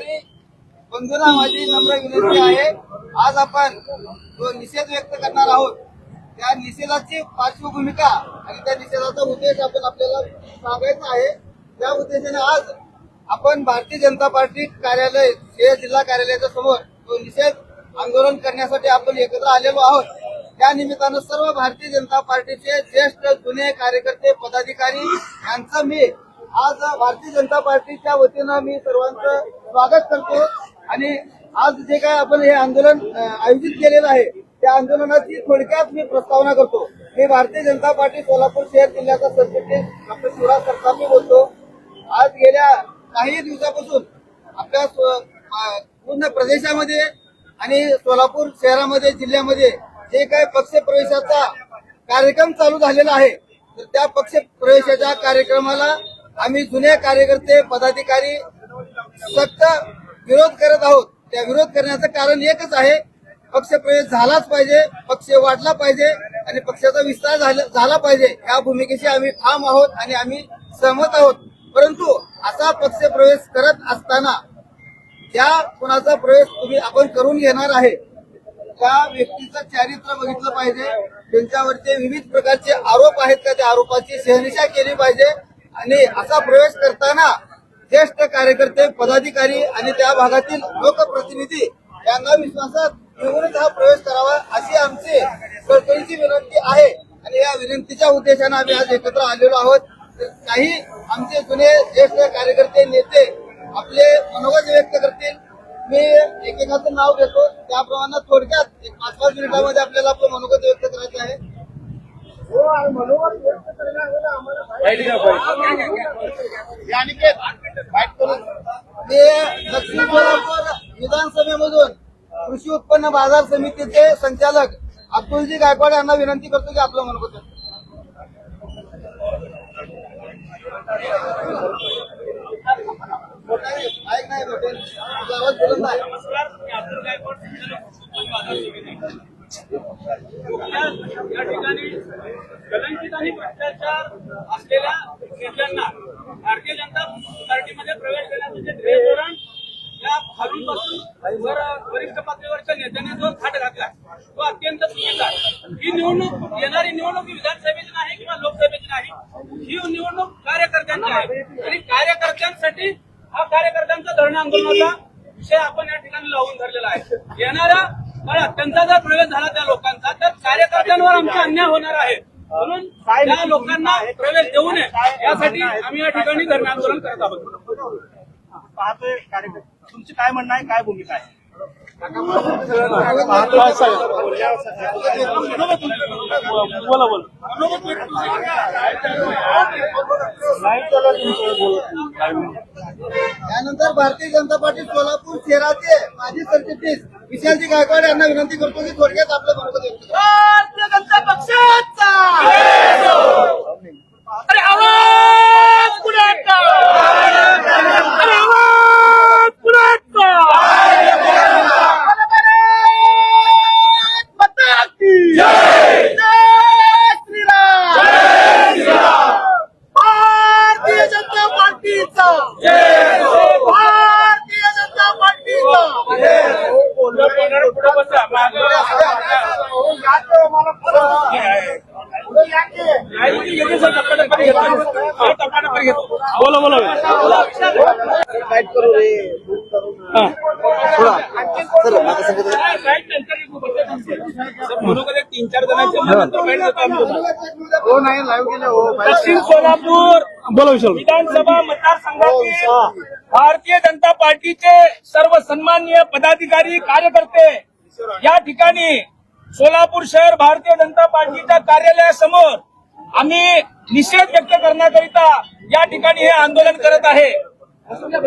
पदाधिकारी बंधूंना माझी नम्र विनंती आहे. आज आपण जो निषेध व्यक्त करणार आहोत त्या निषेधाची पार्श्वभूमिका आणि त्या निषेधाचा उद्देश आपण आपल्याला सांगायचा आहे. त्या उद्देशाने आज आपण भारतीय जनता पार्टी कार्यालय हे जिल्हा कार्यालयाच्या समोर तो निषेध आंदोलन करण्यासाठी आपण एकत्र आलेलो आहोत. त्या निमित्तानं सर्व भारतीय जनता पार्टीचे ज्येष्ठ जुने कार्यकर्ते पदाधिकारी यांचं मी आज भारतीय जनता पार्टीच्या वतीनं मी सर्वांचं स्वागत करतो. आणि आज जे काय आपण हे आंदोलन आयोजित केलेलं आहे त्या आंदोलनाची थोडक्यात मी प्रस्तावना करतो. मी भारतीय जनता पार्टी सोलापूर शहर जिल्ह्याचा सरचिटणीस डॉक्टर शिवराज सरकारने बोलतो. आज गेल्या काही दिवसापासून आपल्या स्व- पूर्ण प्रदेशामध्ये आणि सोलापूर शहरामध्ये जिल्ह्यामध्ये जे काही पक्ष प्रवेशाचा कार्यक्रम चालू झालेला आहे तर त्या पक्ष प्रवेशाच्या कार्यक्रमाला आम्ही जुने कार्यकर्ते पदाधिकारी सक्त विरोध करत आहोत. त्या विरोध करण्याचं कारण एकच आहे पक्ष प्रवेश झालाच पाहिजे पक्ष वाढला पाहिजे आणि पक्षाचा विस्तार झाला झाला पाहिजे. या भूमिकेशी आम्ही ठाम आहोत आणि आम्ही सहमत आहोत. परंतु असा पक्ष प्रवेश करत असताना ज्या कोणाचा प्रवेश तुम्ही आपण करून घेणार आहे त्या व्यक्तीचं चारित्र्य बघितलं पाहिजे. त्यांच्यावरचे विविध प्रकारचे आरोप आहेत का? त्या आरोपाची सहनिशा केली पाहिजे. आणि असा प्रवेश करताना ज्येष्ठ कार्यकर्ते पदाधिकारी आणि त्या भागातील लोकप्रतिनिधी यांना विश्वासात घेऊनच हा प्रवेश करावा अशी आमची कळकळीची विनंती आहे. आणि या विनंतीच्या उद्देशाने आम्ही आज एकत्र आलेलो आहोत. तर काही आमचे जुने ज्येष्ठ कार्यकर्ते नेते आपले मनोगत व्यक्त करतील. मी एकेकाचं नाव घेतो. त्याप्रमाणे थोडक्यात एक पाच पाच मिनिटांमध्ये आपल्याला आपलं मनोगत व्यक्त करायचं आहे. दक्षिण सोलापूर विधानसभेमधून कृषी उत्पन्न बाजार समितीचे संचालक अतुलजी गायकवाड यांना विनंती करतो की आपलं मनोगत ऐक नाही भेटेल आवाज या ठिकाणी नेत्यांना भारतीय जनता पार्टीमध्ये प्रवेश करण्याचं जे ध्येय धोरण या खालूनपासून वर वरिष्ठ पातळीवरच्या नेत्यांनी जो थाट घातला तो अत्यंत चुकीचा ही निवडणूक येणारी निवडणूक ही विधानसभेची नाही किंवा लोकसभेची नाही ही निवडणूक कार्यकर्त्यांची आहे. आणि कार्यकर्त्यांसाठी हा कार्यकर्त्यांचा धरण आंदोलनाचा विषय आपण या ठिकाणी लावून धरलेला आहे. येणाऱ्या काळात त्यांचा जर प्रवेश झाला त्या लोकांचा तर कार्यकर्त्यांवर आमचा अन्याय होणार आहे. म्हणून त्या लोकांना प्रवेश देऊ नये. यासाठी आम्ही या ठिकाणी धरण आंदोलन करत आहोत. पाहतोय कार्यक्रम तुमची काय म्हणणं आहे? काय भूमिका आहे? बोला बोला त्यानंतर भारतीय जनता पार्टी सोलापूर शहराचे माजी सरचिटणीस विशालजी गायकवाड यांना विनंती करतो की थोडक्यात आपलं मनोगत व्यक्त भारतीय जनता पक्षाचा! अरे आवाज! बोला तीन चार जणांच्या सोलापूर बोला विशाल विधानसभा मतदारसंघाचे भारतीय जनता पार्टीचे सर्व सन्माननीय पदाधिकारी कार्यकर्ते या ठिकाणी सोलापूर शहर भारतीय जनता पार्टीच्या कार्यालयासमोर आम्ही निषेध व्यक्त करण्याकरिता या ठिकाणी हे आंदोलन करत आहे.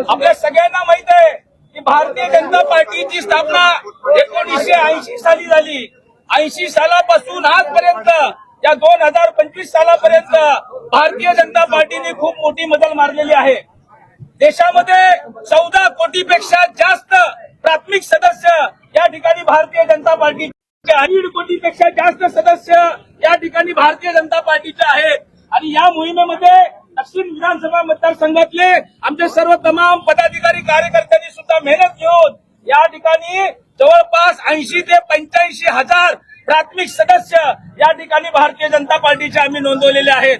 आपल्या सगळ्यांना माहीत आहे की भारतीय जनता पार्टीची स्थापना एकोणीसशे ऐंशी साली झाली. ऐंशी सालापासून आजपर्यंत या दोन हजार पंचवीस सालापर्यंत भारतीय जनता पार्टीने खूप मोठी मदल मारलेली आहे. देशामध्ये चौदा कोटीपेक्षा जास्त प्राथमिक सदस्य या ठिकाणी भारतीय जनता पार्टी दीड कोटीपेक्षा जास्त सदस्य या ठिकाणी भारतीय जनता पार्टीचे आहेत. आणि या मोहिमेमध्ये दक्षिण विधानसभा मतदारसंघातले आमचे सर्व तमाम पदाधिकारी कार्यकर्त्यांनी सुद्धा मेहनत घेऊन या ठिकाणी जवळपास ऐंशी ते पंच्याऐंशी हजार प्राथमिक सदस्य या ठिकाणी भारतीय जनता पार्टीचे आम्ही नोंदवलेले आहेत.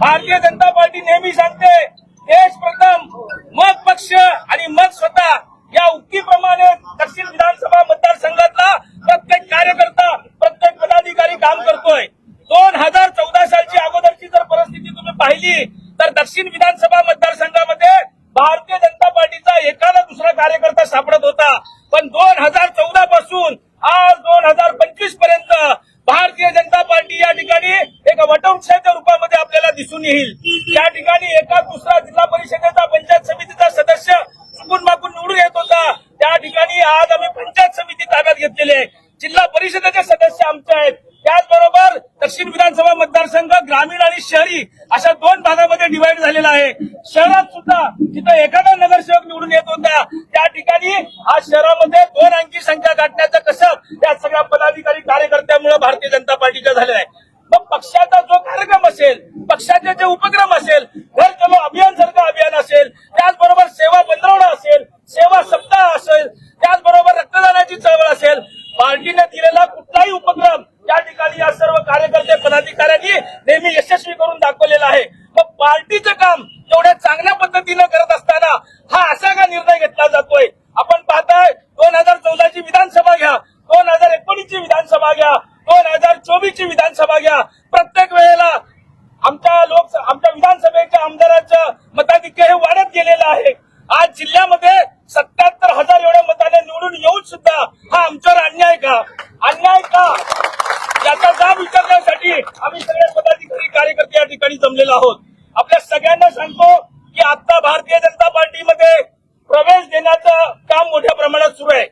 भारतीय जनता पार्टी नेहमी सांगते देश प्रथम मग पक्ष आणि मग स्वतः. या उक्तीप्रमाणे दक्षिण विधानसभा मतदारसंघातला प्रत्येक कार्यकर्ता प्रत्येक पदाधिकारी काम करतोय. दोन हजार चौदा सालची अगोदरची जर परिस्थिती तुम्ही पाहिली तर दक्षिण विधानसभा मतदारसंघामध्ये भारतीय जनता पार्टीचा एखादा दुसरा कार्यकर्ता सापडत होता. पण दोन हजार चौदा पासून आज दोन हजार पंचवीसपर्यंत भारतीय जनता पार्टी या ठिकाणी एक वटवृक्षाच्या रूपामध्ये आपल्याला दिसून येईल या ठिकाणी एका दुसरा जिल्हा परिषदेचा पंचायत समितीचा सदस्य चुकून माकून निवडून येत होता त्या ठिकाणी आज आम्ही पंचायत समिती ताब्यात घेतलेली आहे जिल्हा परिषदेचे सदस्य आमचे आहेत त्याचबरोबर दक्षिण विधानसभा मतदारसंघ ग्रामीण आणि शहरी अशा दोन भागामध्ये डिवाइड झालेला आहे शहरात सुद्धा जिथं एखादा नगरसेवक निवडून येत होता. त्या ठिकाणी आज शहरामध्ये दोन अंकी संख्या गाठण्याचं कसं त्या सगळ्या पदाधिकारी कार्यकर्त्यामुळे भारतीय जनता पार्टीच्या झालेलं आहे मग पक्षाचा जो कार्यक्रम असेल पक्षाचे जे उपक्रम असेल घर चलो अभियान सारखं अभियान असेल त्याचबरोबर सेवा पंधरवडा असेल सेवा सप्ताह असेल त्याचबरोबर रक्तदानाची चळवळ असेल पार्टीने दिलेला कुठलाही उपक्रम या ठिकाणी या सर्व कार्यकर्ते पदाधिकाऱ्यांनी नेहमी यशस्वी करून दाखवलेला आहे मग पार्टीचं काम एवढ्या चांगल्या पद्धतीनं करत असताना हा असा का निर्णय घेतला जातोय? आपण पाहताय दोन हजार चौदाची विधानसभा घ्या दोन हजार एकोणीसची विधानसभा घ्या दोन हजार चोवीसची विधानसभा घ्या. प्रत्येक वेळेला आमच्या लोक आमच्या विधानसभेच्या आमदारांचं मताधिक्य हे वाढत गेलेलं आहे. आज जिल्ह्यामध्ये सत्याहत्तर हजार एवढ्या मताने निवडून येऊन सुद्धा हा आमच्यावर अन्याय का? अन्याय का? याचा जाब विचारण्यासाठी आम्ही सगळे पदाधिकारी कार्यकर्ते या ठिकाणी जमलेलो आहोत. आपल्या सगळ्यांना सांगतो की आता भारतीय जनता पार्टीमध्ये प्रवेश देण्याचं काम मोठ्या प्रमाणात सुरू आहे.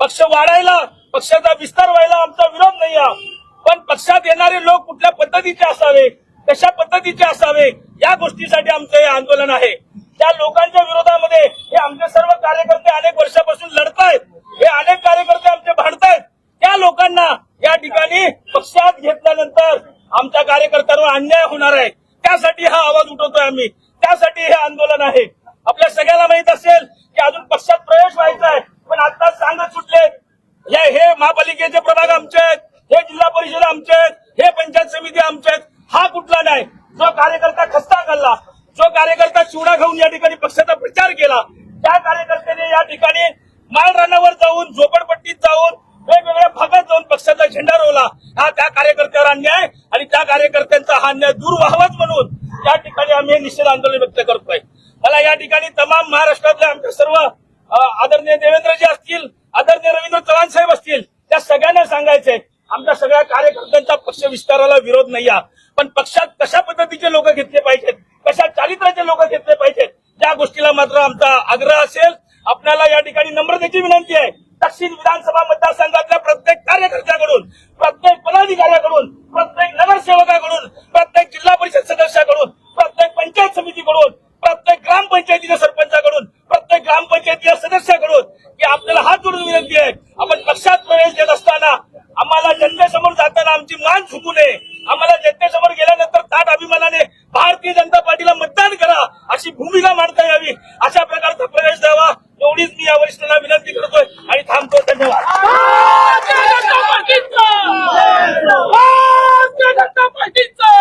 पक्ष वाढायला पक्षाचा विस्तार व्हायला आमचा विरोध नाही आहे. पण पक्षात येणारे लोक कुठल्या पद्धतीचे असावे कशा पद्धतीचे असावे या गोष्टीसाठी आमचं हे आंदोलन आहे. त्या लोकांच्या विरोधामध्ये हे आमचे सर्व कार्यकर्ते अनेक वर्षापासून लढतायत. हे अनेक कार्यकर्ते आमचे भांडतायत. त्या लोकांना या ठिकाणी पक्षात घेतल्यानंतर आमच्या कार्यकर्त्यांवर अन्याय होणार आहे. त्यासाठी हा आवाज उठवतोय आम्ही. त्यासाठी हे आंदोलन आहे. आपल्या सगळ्याला माहीत असेल की अजून पक्षात प्रवेश व्हायचा आहे. पण आता सांगत सुटले. हे महापालिकेचे प्रभाग आमचे आहेत. हे जिल्हा परिषद आमचे आहेत. हे पंचायत समिती आमचे आहेत. हा कुठला नाही जो कार्यकर्ता खस्ता घालला जो कार्यकर्ता चिवडा घेऊन या ठिकाणी पक्षाचा प्रचार केला त्या कार्यकर्त्याने या ठिकाणी माळरानावर जाऊन झोपडपट्टीत जाऊन वेगवेगळ्या जाऊन पक्षाचा झेंडा रोवला. हा त्या कार्यकर्त्यावर अन्याय आणि त्या कार्यकर्त्यांचा हा अन्याय दूर व्हावाच म्हणून या ठिकाणी आम्ही हे निषेध आंदोलन व्यक्त करतोय. मला या ठिकाणी तमाम महाराष्ट्रातले आमच्या सर्व आदरणीय देवेंद्रजी असतील आदरणीय रवींद्र चव्हाण साहेब असतील त्या सगळ्यांना सांगायचंय आमच्या सगळ्या कार्यकर्त्यांचा पक्ष विस्ताराला विरोध नाही पण पक्षात कशा पद्धतीचे लोक घेतले पाहिजेत कशा चारित्र्याचे लोक घेतले पाहिजेत त्या गोष्टीला मात्र आमचा आग्रह असेल आपल्याला या ठिकाणी नम्रतेची विनंती आहे. दक्षिण विधानसभा मतदारसंघातल्या प्रत्येक कार्यकर्त्याकडून प्रत्येक पदाधिकाऱ्याकडून प्रत्येक नगरसेवकाकडून प्रत्येक जिल्हा परिषद सदस्याकडून प्रत्येक पंचायत समितीकडून प्रत्येक ग्रामपंचायतीच्या सरपंचाकडून प्रत्येक ग्रामपंचायतीच्या सदस्याकडून की आपल्याला हात जोडून विनंती आहे. आपण पक्षात प्रवेश देत असताना आम्हाला जनतेसमोर जाताना आमची मान झुकू नये. आम्हाला जनतेसमोर गेल्यानंतर ताट अभिमानाने भारतीय जनता पार्टीला मतदान करा अशी भूमिका मांडता यावी. अशा प्रकारचा प्रवेश द्यावा. एवढीच मी या वरिष्ठांना विनंती करतोय आणि थांबतो धन्यवाद भारतीय जनता पार्टीचा भारतीय जनता पार्टीचा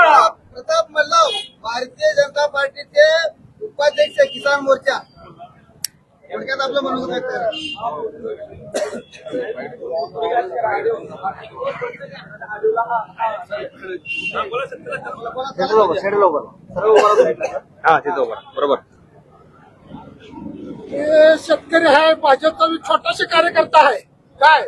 आवाज भारतीय जनता पार्टीचे उपाध्यक्ष किसान मोर्चा. थोडक्यात आपलं म्हणून. हे शेतकरी आहे भाजपचा मी छोटासा कार्यकर्ता आहे. काय?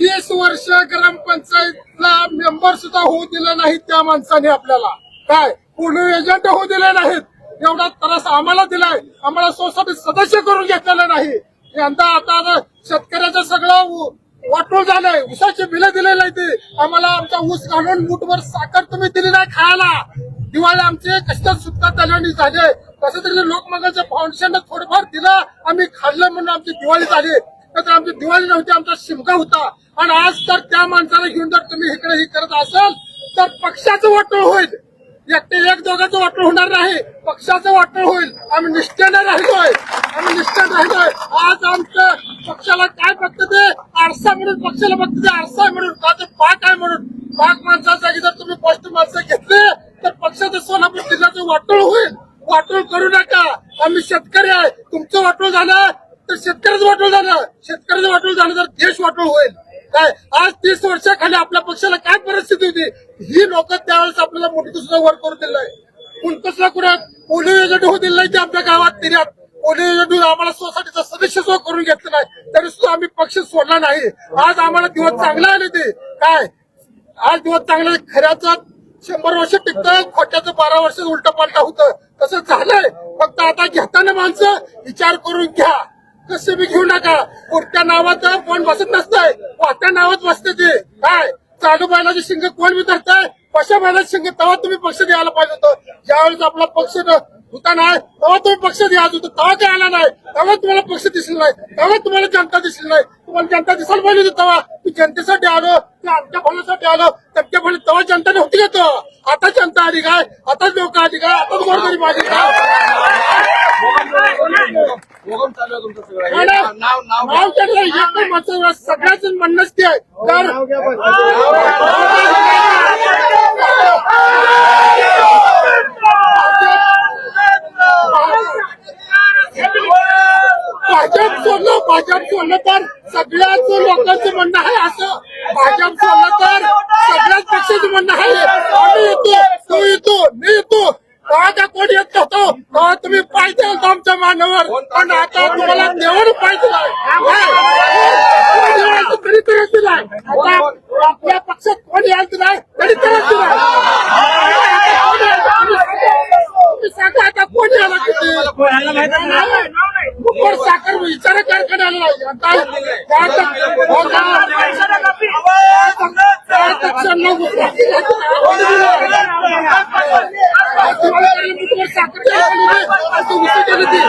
तीस वर्ष ग्रामपंचायतला मेंबर सुद्धा होऊ दिले नाहीत त्या माणसाने आपल्याला. काय? पूर्ण एजंट होऊ दिले नाहीत. एवढा त्रास आम्हाला दिलाय. आम्हाला सोसायटी सदस्य करून घेतलेलं नाही. यंदा आता शेतकऱ्याचं सगळं उ- वाटोळ झालंय. ऊसाची बिलं दिले नाही ते. आम्हाला आमचा ऊस घालून मुठभर साखर तुम्ही दिली नाही खायला. दिवाळी आमचे कष्ट सुद्धा त्याला झाले. कसं तरी लोकमंगलच्या फाउंडेशननं थोडंफार दिलं. आम्ही खाल्लं म्हणून आमची दिवाळी झाली. तर आमची दिवाळी नव्हती आमचा शिमगा होता. आणि आज तर त्या माणसाला घेऊन जर तुम्ही इकडे हे करत असाल तर पक्षाचं वाटोळ होईल. एकटे एक दोघांचं वाटण होणार नाही. पक्षाचं वाटण होईल. आम्ही निष्ठेने राहिलोय. आम्ही निष्ठेने राहिलोय. आज आमचं पक्षाला काय फक्त ते? आरसा म्हणून पक्षाला फक्त ते आरसा म्हणून. का ते पाक आहे म्हणून. पाक माणसाच्या जागी जर तुम्ही पोस्ट माणसं घेतले तर पक्षाचं सोलापूर जिल्ह्याचं वाटोळ होईल. वाटोळ करू नका. आम्ही शेतकरी आहे. तुमचं वाटण झालं तर शेतकऱ्याचं वाटण झालं. शेतकऱ्याचं वाटण झालं तर देश वाटण होईल. काय? आज तीस वर्षाखाली आपल्या पक्षाला काय परिस्थिती होती? ही लोक त्यावेळेस आपल्याला मोठी सुद्धा वर करून दिलंय. कसला कुणा पोलिओ एजंट होऊ दिलं ते आमच्या गावात तिऱ्यात पोलिओ एजंट आम्हाला सोसायटीचं सदस्य सुद्धा करून घेतलं नाही. तरी सुद्धा आम्ही पक्ष सोडला नाही. आज आम्हाला दिवस चांगला आले ते. काय? आज दिवस चांगला खऱ्याचा खऱ्याचं शंभर वर्ष टिकतं खोट्याचं बारा वर्ष उलट पालटा होतं. तसं झालंय. फक्त आता घेताना माणसं विचार करून घ्या. कसे बी घेऊ नका. कोणत्या नावात कोण बसत नसतंय. वाट्या नावात बसते ते. काय? चालू बैलाचे शिंग कोण बी धरताय कशा बैलाचे शिंग तेव्हा तुम्ही पक्ष द्यायला पाहिजे होतं. ज्यावेळेस आपला पक्ष होता नाही तेव्हा तुम्ही पक्ष द्यायचा होता. तेव्हा काय आला नाही. तेव्हा तुम्हाला पक्ष दिसला नाही. तेव्हा तुम्हाला जनता दिसली नाही. तुम्हाला जनता दिसायला पाहिजे होती तेव्हा. मी जनतेसाठी आलो की आमच्या भल्यासाठी आलो. त्यांच्या भले तेव्हा जनता नव्हती घेतो आता जनता आली काय आता लोक आली काय आता गोरगरीब आली काय सगळ्याच म्हणणंच ते आहे. तर भाजप सोडलं भाजप सोडलं तर सगळ्याच लोकांचं म्हणणं आहे असं. भाजप सोडलं तर सगळ्याच पक्षाचं म्हणणं आहे. आम्ही येतो तो येतो मी येतो. तेव्हा कोणी येत नव्हतो. तेव्हा तुम्ही पाय द्याल आमच्या मानावर? पण आता तुम्हाला देऊन पाहिजे तरी तरच दिलाय? आता आपल्या पक्षात कोणी यायचं नाही? तरी तरच दिलाय सांगा आता कोणी आला किती? कुकर साखर विचार कारखान्याला नाही आता त्या तक- हो का? त्या तक्षांना कुकर साखर कारखान्याने असं विषय केलं ते.